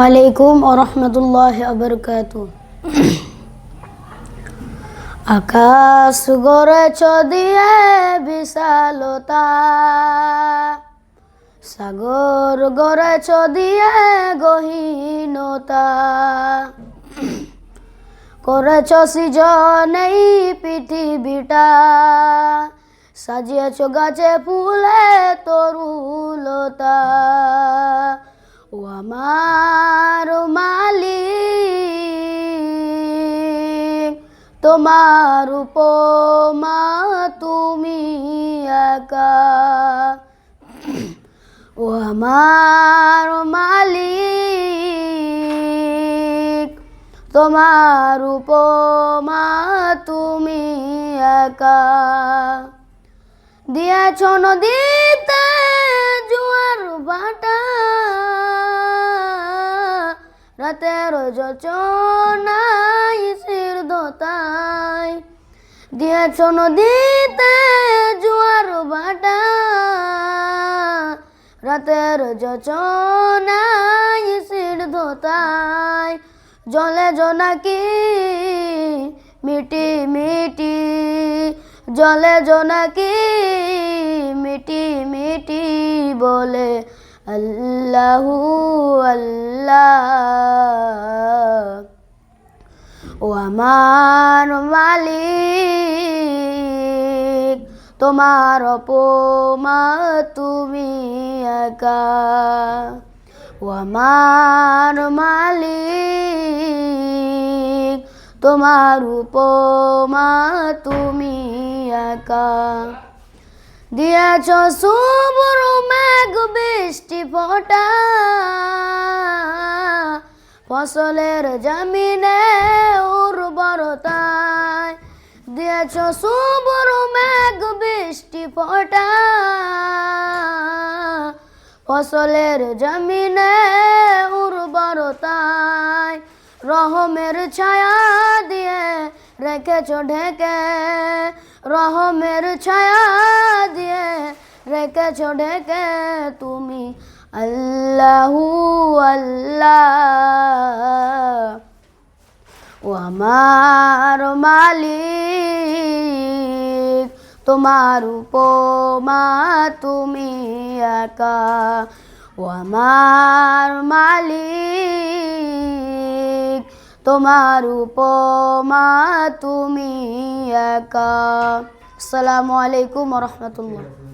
আলাইকুম ওরহমতুল্লাহ আবরকাত আকাশ গড়েছ দিয়ে বিশালতা সাগর গড়েছ দিয়ে গহীনতা করেছ সৃজন এই পৃথিবীটা সাজিয়েছ গাছে ফুলে তরুলতা ও আমার মালিক, তোমার উপমা তুমি একা। ও আমার মালিক, তোমার উপমা তুমি একা। দিয়েছ নদীতে জোয়ার বাটা রাতের যোচনাই শির দোতাই। দিয়েছ নদীতে জোয়ার বাটা রাতের যোচনাই শির দোতাই। জলে জোনাকি মিটি মিটি। জলে জোনাকি মিটি মিটি বলে আল্লাহু আল্লাহ। ও আমার মালিক, তোমার অপমা তুমি একা। ও আমার মালিক, তোমার উপমা তুমি একা। দিয়েছ শুভ্র মেঘ বৃষ্টি ফোটা। ফসলের জমিনে উর্বরতায় দিয়েছ শুভ্র মেঘ বৃষ্টি ফোটা। ফসলের জমিনে উর্বরতায় রহমের ছায়া দিয়ে রেখেছ ঢেকে। রহমের ছায়া দিয়ে রেখেছ ঢেকে তুমি। আল্লাহু আল্লাহ। ও আমার মালিক, তোমার উপমা তুমি একা। ও আমার তোমার উপমা তুমি একা। আসসালামু আলাইকুম রহমতুল্লাহ।